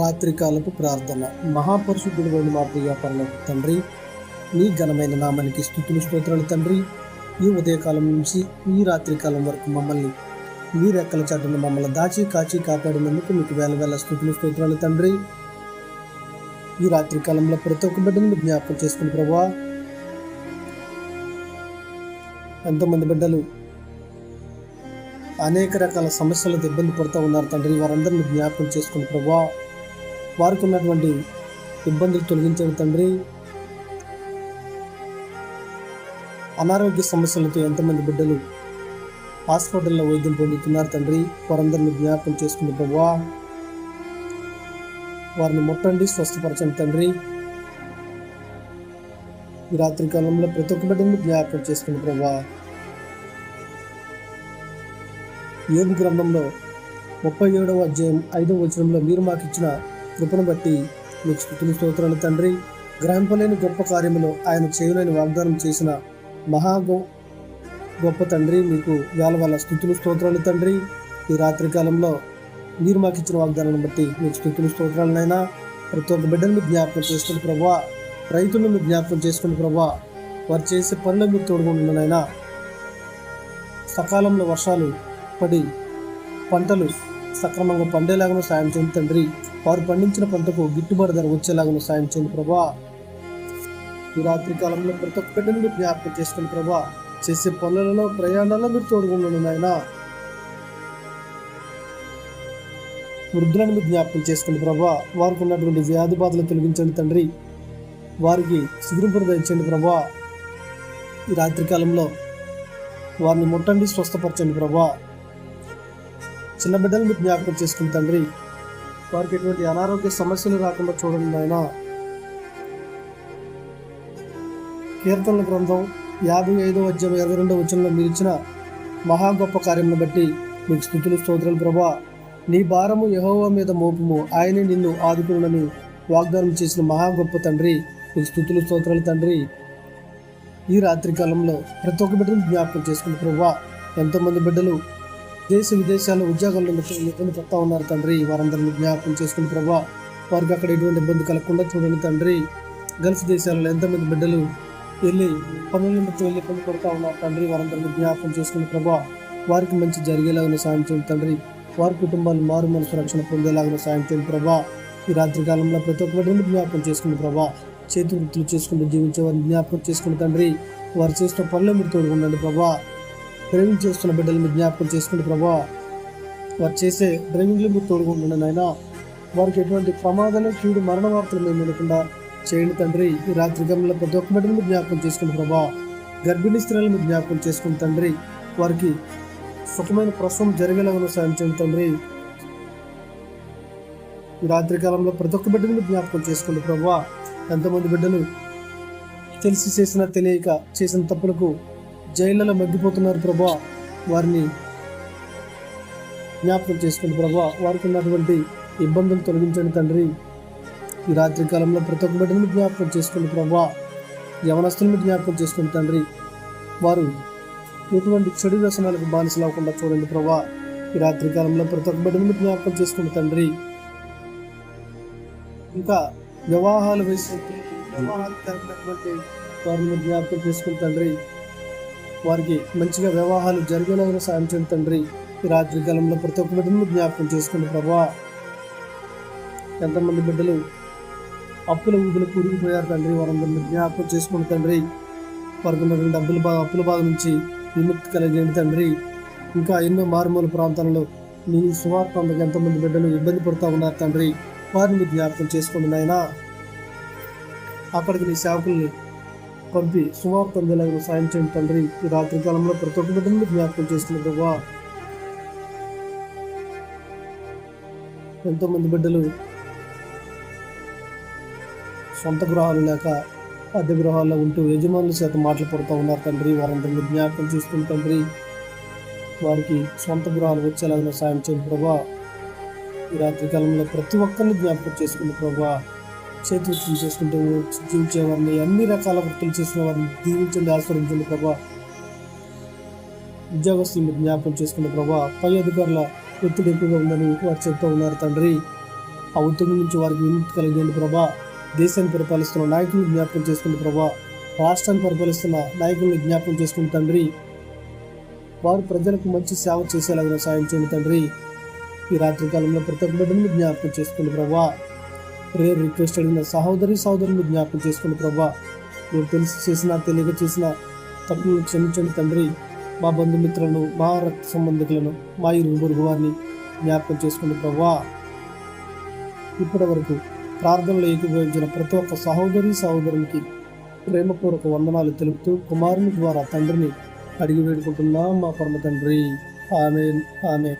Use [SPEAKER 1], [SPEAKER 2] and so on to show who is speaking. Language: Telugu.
[SPEAKER 1] రాత్రికాలపు ప్రార్థన. మహాపరిశుద్ధుడు మా ప్రియ పరలోక తండ్రి నీ ఘనమైన నామానికి స్థుతులు స్తోత్రాలు తండ్రి. ఈ ఉదయకాలం నుంచి ఈ రాత్రికాలం వరకు మమ్మల్ని మీ రెక్కల చాటును మమ్మల్ని దాచి కాచి కాపాడినందుకు మీకు వేల వేల స్థుతులు స్తోత్రాలు తండ్రి. ఈ రాత్రికాలంలో ప్రతి ఒక్క బిడ్డను జ్ఞాపకం చేసుకుని ప్రభా ఎంతోమంది బిడ్డలు అనేక రకాల సమస్యలతో ఇబ్బంది పడుతూ ఉన్నారు తండ్రి. వారందరిని జ్ఞాపకం చేసుకుని ప్రభా వారికి ఉన్నటువంటి ఇబ్బందులు తొలగించండి తండ్రి. అనారోగ్య సమస్యలతో ఎంతమంది బిడ్డలు హాస్పిటల్లో వైద్యం పొందుతున్నారు తండ్రి? వారందరిని జ్ఞాపకం చేసుకుని ప్రభా వారిని ముట్టండి స్వస్థపరచండి తండ్రి. ఈ రాత్రి కాలంలో ప్రతి ఒక్క బిడ్డను జ్ఞాపకం చేసుకుని ప్రభా ఏబు గ్రంథంలో ముప్పై ఏడవ అధ్యాయం ఐదవ వచనంలో మీరు మాకు ఇచ్చిన కృపను బట్టి మీకు స్థుతులు స్తోత్రాలు తండ్రి. గ్రహింపలేని గొప్ప కార్యములో ఆయన చేయలేని వాగ్దానం చేసిన మహా గొప్ప తండ్రి మీకు వేల వేల స్థుతులు స్తోత్రాలు తండ్రి. ఈ రాత్రి కాలంలో మీరు మాకు ఇచ్చిన వాగ్దానాన్ని బట్టి మీకు స్థుతులు స్తోత్రాలనైనా ప్రతి ఒక్క బిడ్డను మీరు జ్ఞాపకం చేసుకుని ప్రభా రైతులను మీరు జ్ఞాపకం చేసుకుని ప్రభా వారు చేసే పనులు మీరు తోడుకుంటున్నానైనా సకాలంలో వర్షాలు పడి పంటలు సక్రమంగా పండేలాగానే సాయం చేయండి తండ్రి. వారు పండించిన పంటకు గిట్టుబాటు ధర వచ్చేలాగా సాయం చేయండి ప్రభా. ఈ రాత్రి కాలంలో ప్రతి ఒక్కటి నుండి మీరు జ్ఞాపకం చేసుకుని ప్రభా చేసే పనులలో ప్రయాణాల్లో మీరు తోడుకున్నాను నాయన. వృద్ధులను మీరు జ్ఞాపకం చేసుకుని ప్రభా వారికి ఉన్నటువంటి వ్యాధి బాధలు తొలగించండి తండ్రి. వారికి సిగురింపును దంచండి ప్రభా. ఈ రాత్రి కాలంలో వారిని ముట్టండి స్వస్థపరచండి ప్రభా. చిన్న బిడ్డలు మీరు జ్ఞాపకం చేసుకుని తండ్రి వారికి ఎటువంటి అనారోగ్య సమస్యలు రాకుండా చూడండి నాయన. కీర్తనల గ్రంథం యాభై ఐదో అధ్యాయం ఇరవై రెండో వచనంలో మీరు ఇచ్చిన మహా గొప్ప కార్యమును బట్టి మీకు స్థుతులు స్తోత్రాలు ప్రభా. నీ భారము యెహోవా మీద మోపము. ఆయనే నిన్ను ఆదుకునని వాగ్దానం చేసిన మహా గొప్ప తండ్రి. మీకు స్థుతులు స్తోత్రాలు తండ్రి. ఈ రాత్రి కాలంలో ప్రతి ఒక్క బిడ్డను జ్ఞాపకం చేసుకుని ప్రభా ఎంతోమంది బిడ్డలు దేశ విదేశాల్లో ఉద్యోగాల్లో ఇబ్బంది పడతా ఉన్నారు తండ్రి. వారందరినీ జ్ఞాపకం చేసుకుని ప్రభా వారికి అక్కడ ఎటువంటి ఇబ్బంది కలగకుండా చూడండి తండ్రి. గల్ఫ్ దేశాలలో ఎంతమంది బిడ్డలు వెళ్ళి పనుల నుంచి వెళ్ళి ఇబ్బంది పడుతూ ఉన్నారు తండ్రి. వారందరినీ జ్ఞాపకం చేసుకుని ప్రభా వారికి మంచి జరిగేలాగా సాయం చేయండి తండ్రి. వారి కుటుంబాలు మారు మనసు రక్షణ పొందేలాగా సాయం చేయండి ప్రభా. ఈ రాత్రి కాలంలో ప్రతి ఒక్క బిడ్డను జ్ఞాపకం చేసుకుని ప్రభా చేతి వృత్తులు చేసుకుంటూ జీవించే వారిని జ్ఞాపకం చేసుకుని తండ్రి వారు చేసిన పనులు మీరు తోడుకుండండి ప్రభా. డ్రైవింగ్ చేస్తున్న బిడ్డలను జ్ఞాపకం చేసుకుని ప్రభా. వారు చేసే డ్రైవింగ్లు మీరు తోడుకుంటున్నాను నాయన. వారికి ఎటువంటి ప్రమాదాలు కీడు మరణ వార్తలు మేము వినకుండా చేయండి తండ్రి. ఈ రాత్రి గమనంలో ప్రతి ఒక్క బిడ్డను జ్ఞాపకం చేసుకుని ప్రభా. గర్భిణీ స్త్రీలను జ్ఞాపకం చేసుకుని తండ్రి. వారికి సుఖమైన ప్రసవం జరిగేలాగా సాయం చేయండి తండ్రి. ఈ రాత్రి కాలంలో ప్రతి ఒక్క బిడ్డను జ్ఞాపకం చేసుకోండి ప్రభా. ఎంతమంది బిడ్డలు తెలిసి చేసిన తెలియక చేసిన తప్పులకు జైళ్ళలో మగ్గిపోతున్నారు ప్రభా. వారిని జ్ఞాపకం చేసుకోండి ప్రభా. వారికి ఉన్నటువంటి ఇబ్బందులు తొలగించండి తండ్రి. ఈ రాత్రి కాలంలో ప్రతి ఒక్క బిడ్డను జ్ఞాపకం చేసుకోండి ప్రభా. యవనస్తులను జ్ఞాపకం చేసుకోండి తండ్రి. వారు ఎటువంటి చెడు వ్యసనాలకు బానిసలు అవ్వకుండా చూడండి ప్రభా. ఈ రాత్రి కాలంలో ప్రతి ఒక్క బిడ్డను జ్ఞాపకం చేసుకోండి తండ్రి. ఇంకా వివాహాలు వయసు వివాహాలు జరిగినటువంటి వారిని జ్ఞాపకం చేసుకుని తండ్రి. వారికి మంచిగా వివాహాలు జరిగేలాగా సాయం చేయండి తండ్రి. ఈ రాత్రి కాలంలో ప్రతి ఒక్క బిడ్డను జ్ఞాపకం చేసుకోండి ప్రభా. ఎంతమంది బిడ్డలు అప్పుల ఊపులు కూరుకుపోయారు తండ్రి. వారందరిని జ్ఞాపకం చేసుకోండి తండ్రి. వారికి ఉన్నటువంటి డబ్బుల బాధ అప్పుల బాధ నుంచి విముక్తి కలిగేయండి తండ్రి. ఇంకా ఎన్నో మారుమూల ప్రాంతాలలో నీ సువార్త ఎంతమంది బిడ్డలు ఇబ్బంది పడుతూ ఉన్నారు తండ్రి. వారిని జ్ఞాపకం చేసుకోండి నాయన. అక్కడికి నీ సేవకుల్ని పంపి సువార్త అందేలాగా సాయం చేయండి తండ్రి. ఈ రాత్రి కాలంలో ప్రతి ఒక్క బిడ్డను జ్ఞాపకం చేసుకుని ప్రభా ఎంతోమంది బిడ్డలు సొంత గృహాలు లేక అద్దె గృహాల్లో ఉంటూ యజమానుల చేత మాటలు పడుతూ ఉన్నారు తండ్రి. వారందరినీ జ్ఞాపకం చేసుకుని తండ్రి వారికి సొంత గృహాలు వచ్చేలాగా సాయం చేయండి ప్రభా ఈ రాత్రి కాలంలో ప్రతి ఒక్కరిని జ్ఞాపకం చేసుకుంది ప్రభా చేతి వృత్తులు చేసుకుంటూ జీవించే వారిని అన్ని రకాల వృత్తులు చేసిన వారిని దీవించండి ఆస్వాదించండి ప్రభా. ఉద్యోగస్తులు మీరు జ్ఞాపకం చేసుకున్న ప్రభా పై అధికారుల ఒత్తిడి ఎక్కువగా ఉందని వారు చెప్తూ ఉన్నారు తండ్రి. ఆ ఒత్తిడి నుంచి వారికి విముక్తి కలిగేయండి ప్రభా. దేశాన్ని పరిపాలిస్తున్న నాయకులను జ్ఞాపకం చేసుకుని ప్రభా. రాష్ట్రాన్ని పరిపాలిస్తున్న నాయకులను జ్ఞాపకం చేసుకుని తండ్రి. వారు ప్రజలకు మంచి సేవ చేసేలాగా సాయం చేయండి తండ్రి. ఈ రాత్రి కాలంలో ప్రతి ఒక్క బిడ్డను జ్ఞాపకం చేసుకుని ప్రభా. ప్రేయర్ రిక్వెస్ట్ అడిగిన సహోదరి సహోదరులు జ్ఞాపకం చేసుకుని ప్రభా మీరు తెలిసి చేసిన తెలియక చేసిన తప్పులను క్షమించండి తండ్రి. మా బంధుమిత్రులను మా రక్త సంబంధికులను మా ఇరుగు పొరుగు వారిని జ్ఞాపకం చేసుకుని ప్రభా ఇప్పటి వరకు ప్రార్థనలు ఏకీభవించిన ప్రతి ఒక్క సహోదరి సహోదరునికి ప్రేమపూర్వక వందనాలు తెలుపుతూ కుమారుని ద్వారా తండ్రిని అడిగి వేడుకుంటున్నాం మా పరమ తండ్రి. ఆమె ఆమె